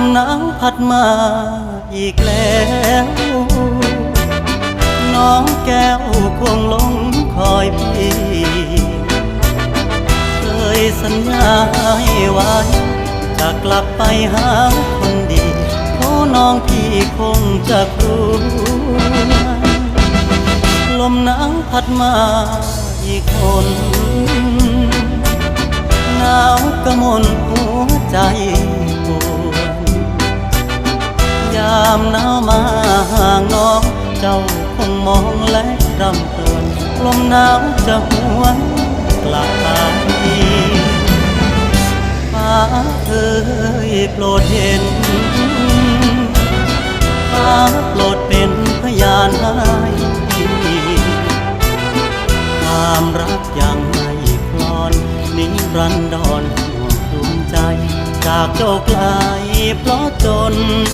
มหนาวพัดมาอีกแล้ว น้องแก้วคงหลงคอยพี่ เคยสัญญาให้ไว้ จะกลับไปหาคนดีโอน้องพี่คงจะกลัวลมหนาวพัดมาอีกคนหนาวกระมนหัวใจามหนาวมาห่างน้อง เจ้าคงมองและรำครวญลมหนาวจะหวนกลับไปฟ้าเอ่ยโปรดเห็นฟ้าโปรดเป็นพยานให้ความรักยังไม่คลอนนิรันดรห่วงดวงใจ จากเจ้าไกลเพราะจน